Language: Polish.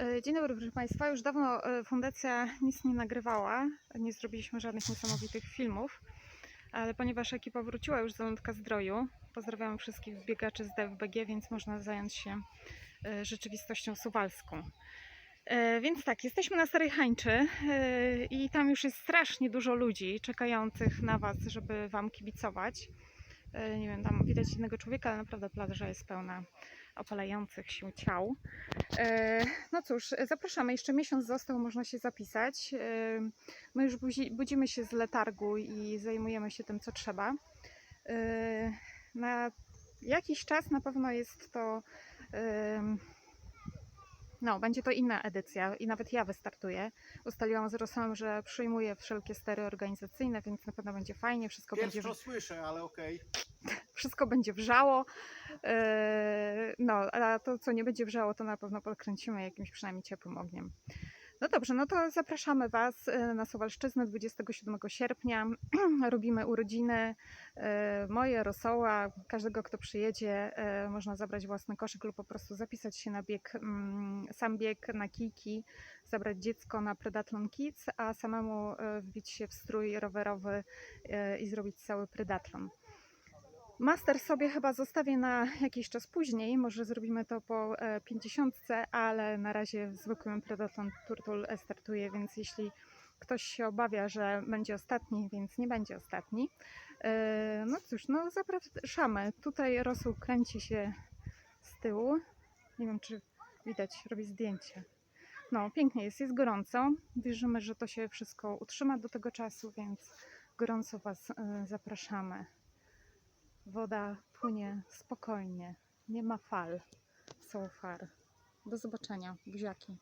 E, Dzień dobry, proszę Państwa. Już dawno e, fundacja nic nie nagrywała, nie zrobiliśmy żadnych niesamowitych filmów, ale ponieważ ekipa wróciła już z Lądka Zdroju, pozdrawiam wszystkich biegaczy z DFBG, więc można zająć się e, rzeczywistością suwalską. Więc tak, jesteśmy na Starej Hańczy i tam już jest strasznie dużo ludzi czekających na Was, żeby Wam kibicować. Nie wiem, tam widać innego człowieka, ale naprawdę plaża jest pełna opalających się ciał. E, No cóż, zapraszamy. Jeszcze miesiąc został, można się zapisać. E, My już budzi, budzimy się z letargu i zajmujemy się tym, co trzeba. E, Na jakiś czas na pewno jest to. No, będzie to inna edycja i nawet ja wystartuję. Ustaliłam z Rosolem, że przyjmuję wszelkie stery organizacyjne, więc na pewno będzie fajnie, wszystko będzie Pierwszy to słyszę, ale okej. wszystko będzie wrzało. No, a to, co nie będzie wrzało, to na pewno podkręcimy jakimś przynajmniej ciepłym ogniem. No dobrze, no to zapraszamy Was e, na Suwalszczyznę 27 sierpnia. Robimy urodziny e, moje, Rosoła, każdego, kto przyjedzie. e, Można zabrać własny koszyk lub po prostu zapisać się na bieg, mm, sam bieg na kijki, zabrać dziecko na Predatlon Kids, a samemu wbić się w strój rowerowy i zrobić cały Predatlon. Master sobie chyba zostawię na jakiś czas później, może zrobimy to po e, 50, ale na razie zwykłym Predaton Turtle startuje, więc jeśli ktoś się obawia, że będzie ostatni, więc nie będzie ostatni. E, No cóż, no zapraszamy. Tutaj Rosół kręci się z tyłu. Nie wiem, czy widać, robi zdjęcie. No, pięknie jest, jest gorąco. Wierzymy, że to się wszystko utrzyma do tego czasu, więc gorąco Was e, zapraszamy. Woda płynie spokojnie, nie ma fal so far. Do zobaczenia, buziaki.